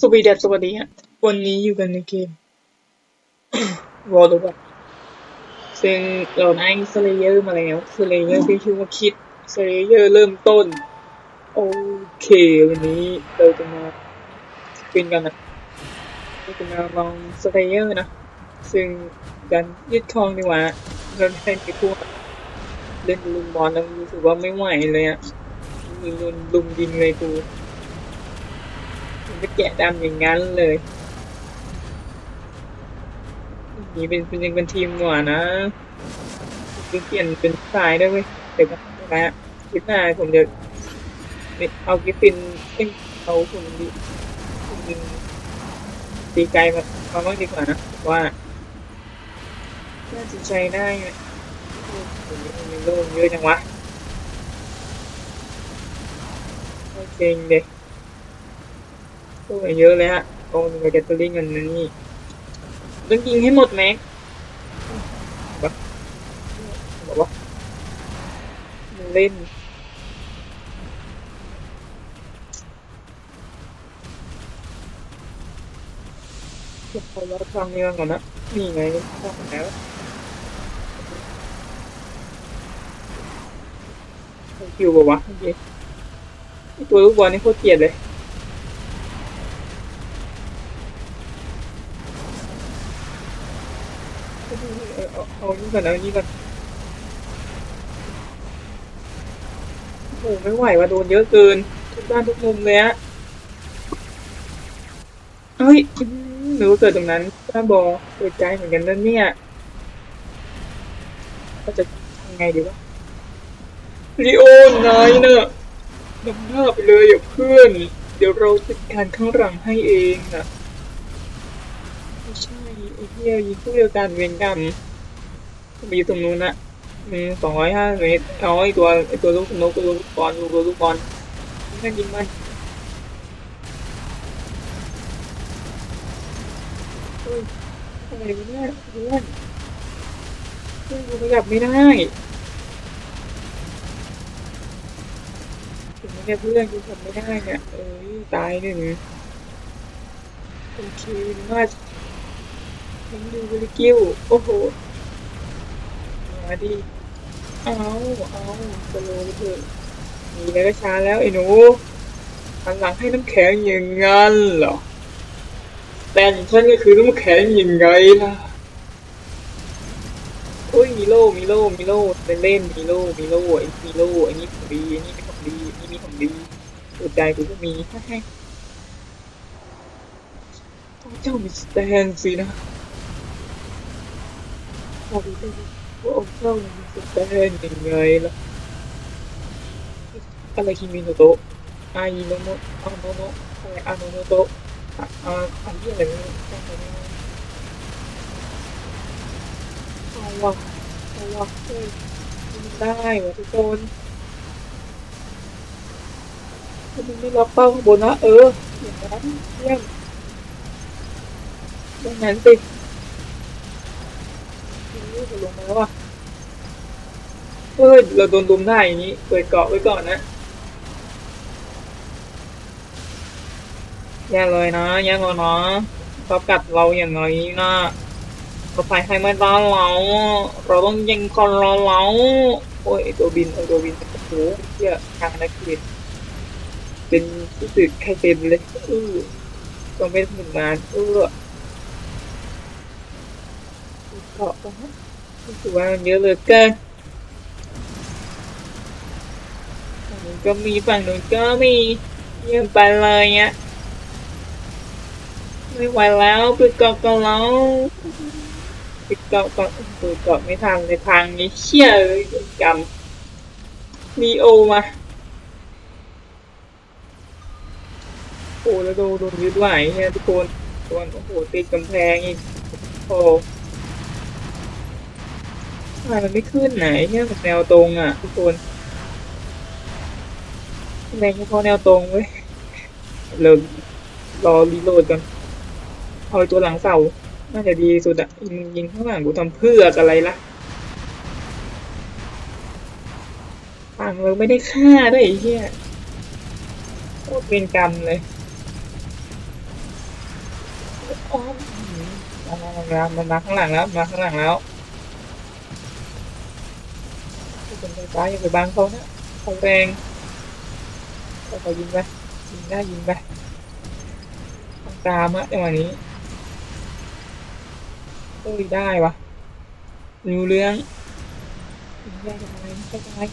สวีเดนสวัสดีฮะวันนี้อยู่กันในเกมวอลล์บซึ่งเราได้สเลเยอร์มาแล้วสเลเยอร์ที่ชื่อว่าคิดสเลเยอร์เริ่มต้น โอเค วันนี้เราจะมาสปินกันนะเราจะมาลองสเลเยอร์นะ ซึ่งการยึดครองดีกว่าเราได้ไปพวกเล่นลุมบอลแล้วรู้สึกว่าไม่ไหวเลยอะลุมลุมยิงเลยกู มันก็แกะดำอย่างนั้นเลยนี่เป็นเป็นยังเป็นทีมหน่วนะคือเปลี่ยนเป็นสายได้เว้ยเดี๋ยวนะฮะคลิปหน้าผมจะเอากิฟฟินเอ้ยเอาคุณดิคุณดิตีไกลมามาบ้างดีกว่านะว่าน่าจะใช้ได้ไหมโอ้โหมีโล่เยอะจังวะโอเคเด็ก โอ้ยเยอะเลยฮะโอ้ยแกตเตอรี่เงินนี่ต้องยิงให้หมดแม็กบอกบอกว่าเล่นเดี๋ยวขอรับฟังนี้ก่อนนะนี่ไงฟังแล้วคิวบอกว่าโอเคไอตัวลูกบอลนี่โคตรเกลียดเลย เอานี่ก่อนเอานี่ก่อนโอ้โหไม่ไหวว่าโดนเยอะเกิน ทุกด้านทุกมุมเลยอะเฮ้ยหือหรือว่าเกิดตรงนั้นบ้าบอเปิดใจเหมือนกันนั่นเนี่ยก็จะทำไงดีวะลีโอนนายเนอะนำหน้าไปเลยอย่าเพื่อน เดี๋ยวเราจัดการข้างหลังให้เองนะไม่ใช่ไอ้เหี้ยยิงคู่เดียวกันเวรกรรม มาอยู่ตรงนู้นนะอืมสองร้อยห้าเมตรเอาไอ้ตัวไอ้ตัวลูกนกลูกบอลตัวลูกบอลยิงมันยิงมันเฮ้ยอะไรวะเนี่ยเพื่อนเพื่อนกูขยับไม่ได้ถึงเนี่ยเพื่อนกูทำไม่ได้เนี่ยเอ้ยตายหนึ่งโอเคน่าจะผมดูบริกิวโอ้โห มาดิเอาเอาสโลว์เถอะมีแล้วก็ช้าแล้วไอ้หนูหันหลังให้น้ำแข็งอย่างงั้นเหรอแต่ของฉันก็คือน้ำแข็งยังไงล่ะโอ้ยมีโล่มีโล่มีโล่เล่นเล่นมีโล่มีโล่ไอ้มีโล่ไอ้นี่ของดีไอ้นี่ไม่ของดีไอ้นี่มีของดีหัวใจกูก็มีให้เจ้ามีสแตนสินะพอดี เลยว่าองค์เจ้ามีสแตนยังไงล่ะอะไรคิมิโนโตะอายโนโนอาโนโนอะไรอาโนโนโตะอะอาอันที่อะไรไม่รู้จำไม่ได้เอาวะเอาวะเฮ้ยมันได้วะทุกคนถ้ามันไม่ล็อกเป้าข้างบนนะเอออย่างนั้นเยี่ยมอย่างนั้นสิ นี่จะลงมาแล้วอะเฮ้ยเราโดนดุมได้อย่างนี้เปิดเกาะไว้ก่อนนะแย่เลยนะแย่เลยนะเขากัดเราอย่างไรนะเราไปให้ไม่ได้เราเราต้องยิงคนเราเราโอ้ยตัวบินตัวบินโอ้โหเหี้ยทางนักเรียนเป็นรู้สึกใครเป็นเลยเออต้องไปทำงงานเออเกาะกันนะ รู้สึกว่ามันเยอะเหลือเกินฝั่งนู้นก็มีฝั่งนู้นก็มีเยี่ยมไปเลยเนี่ยไม่ไหวแล้วปิดเกาะกันแล้วปิดเกาะก่อนปิดเกาะไม่ทันเลยพังนี้เชี่ยเลยกรรมมีโอมาโอ้แล้วโดนโดนยึดไหวเนี่ยทุกคนโดนโอ้โหติดกำแพงอีกโอ้ ทำไมมันไม่ขึ้นไหนเนี่ยมันแนวตรงอะ ทุกคนแรงเฉพาะแนวตรงเว้ยเริ่มรอรีโหลดกันเอาไอ้ตัวหลังเสาน่าจะดีสุดอะยิงยิงข้างหลังกูทำเพื่ออะไรล่ะฝั่งเราไม่ได้ฆ่าด้วยไอ้เหี้ยโคตรเป็นกรรมเลยอ้อมมามามามามาข้างหลังแล้ว มาข้างหลังแล้ว ทุกคนไฟฟ้าอย่าไปบังเขานะเขาแรงเขาไปยิงไปยิงได้ยิงไปตามอะจังหวะนี้เอ้ยได้วะรู้เรื่องยิงได้ทำไมไม่เข้ไม่ตาย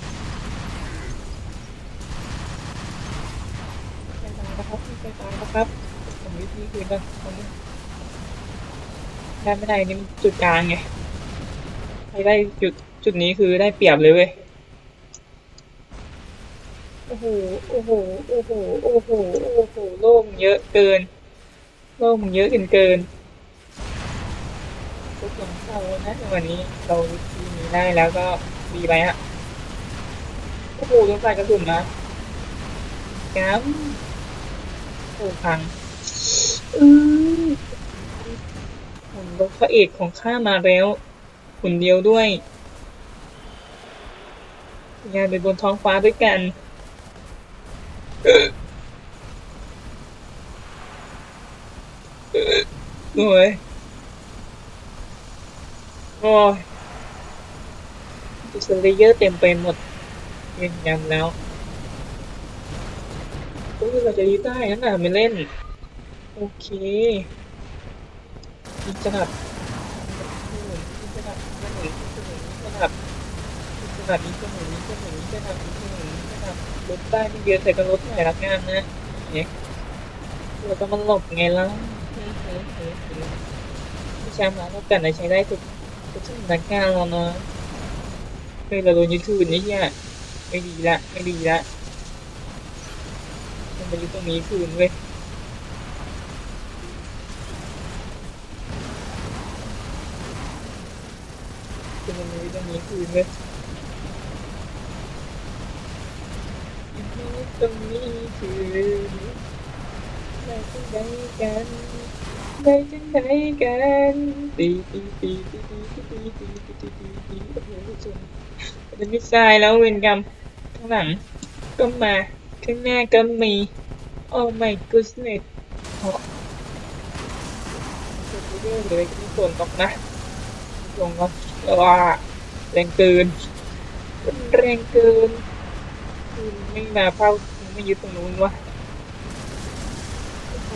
ครับไม่ตายนะครับผมวิธีคืนก่อนตรงนี้ได้ไม่ได้นี่มันจุดกลางไง ใครได้จุดจุดนี้คือได้เปรียบเลยเว้ย โอ้โห โอ้โห โอ้โห โอ้โห โอ้โห โล่งเยอะเกิน โล่งเยอะเกินเกินทุกคนเข้านะวันนี้เราทีนี้ได้แล้วก็ดีไปฮะ โอ้โหโดนใส่กระสุนนะงั้มโอ้พังอือหุ่นรถพระเอกของข้ามาแล้ว หุ่นเดียวด้วย งานไปบนท้องฟ้าด้วยกัน โอ้ย โอ้ยดูสเลเยอร์เต็มไปหมดยืนยันแล้วโอ้ยเราจะยืดได้นั่นน่ะไม่เล่น โอเคยิงสนับยิงสนับยิงสนับยิงสนับ ยิงสนับยิงสนับยิงสนับยิงสนับยิงสนับยิงสนับยิงสนับลดได้ไม่เยอะแต่ก็ลดหน่อยละกันนะเนี่ยเราก็มันหลบไงแล้วพี่แชมป์ร้านเรากันใช้ได้ทุกทุกสถานการณ์แล้วนะเฮ้ยเราโดนยึดคืนนี่เนี่ยไม่ดีละไม่ดีละมันมายึดตรงนี้คืนเว้ยคือมันมีตรงนี้คืนเลย ตรงนี้คือได้จังไดกันได้จังไดกันตีตีตีตีตีตีตีตีตีตีตีโอ้โหจนเป็นมิสไซล์แล้วเวนกรรมข้างหลังก็มาข้างหน้าก็มี Oh my goodness โอ้เยอะเลยที่ฝนตกนะลงก็ว่าแรงเกินแรงเกิน ไม่มาเฝ้าไม่ยึดตรงนู้นวะโอ้โห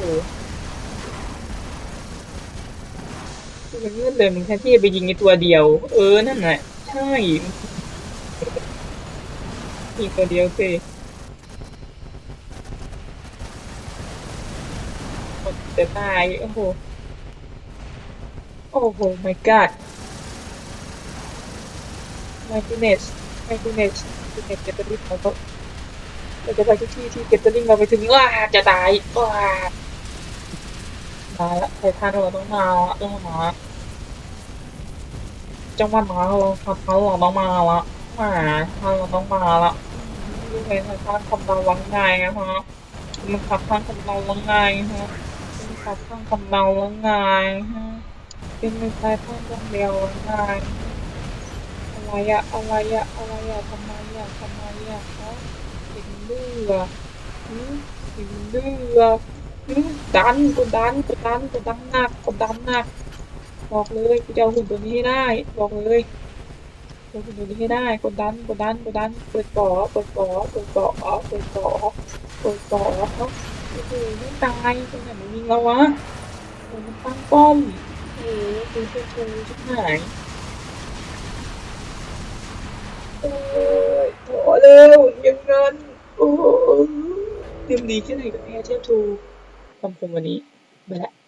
คือมันเงื่อนเลยมึงแค่ที่จะไปยิงในตัวเดียว เออนั่นแหละใช่ยิงตัวเดียวสิจะตายโอ้โหโอ้โห my god my goodness my goodness goodness เก็บตัวลิงเราก็เราจะไปทุกที่ที่เก็บตัวลิงเราไปถึงว้าจะตายว้ามาละไททันเราต้องมาละต้องมาจังหวะมาเราขับเขาเราต้องมาละมาถ้าเราต้องมาละยังไงไททันคำเราวังไงนะฮะมันขับข้างคำเราวังไงฮะมันขับข้างคำเราวังไงฮะเป็นไม่ใช่ข้างคนเดียววังไง อะไรอะอะไรอะอะไรอะทำไมอะทำไมอะเขาถึงดื้ออะหืมถึงดื้ออะหืมดันกดดันกดดันกดดันหนักกดดันหนักบอกเลยกูจะเอาหุ่นตัวนี้ให้ได้ บอกเลยเอาหุ่นตัวนี้ให้ได้กดดันกดดันกดดันเปิดก่อเปิดก่อเปิดก่อเปิดก่อเปิดก่อเขาโอ้โหไม่ตายตรงไหนมันยิงเราวะโอ้มันตั้งป้อมโอ้โหคือเพื่อนกูชิบหาย โอ้ยพอแล้วอย่างนั้น โอ้ยเตรียมดีแค่ไหนกับแพ้เทพทูคำคมวันนี้ ไปละ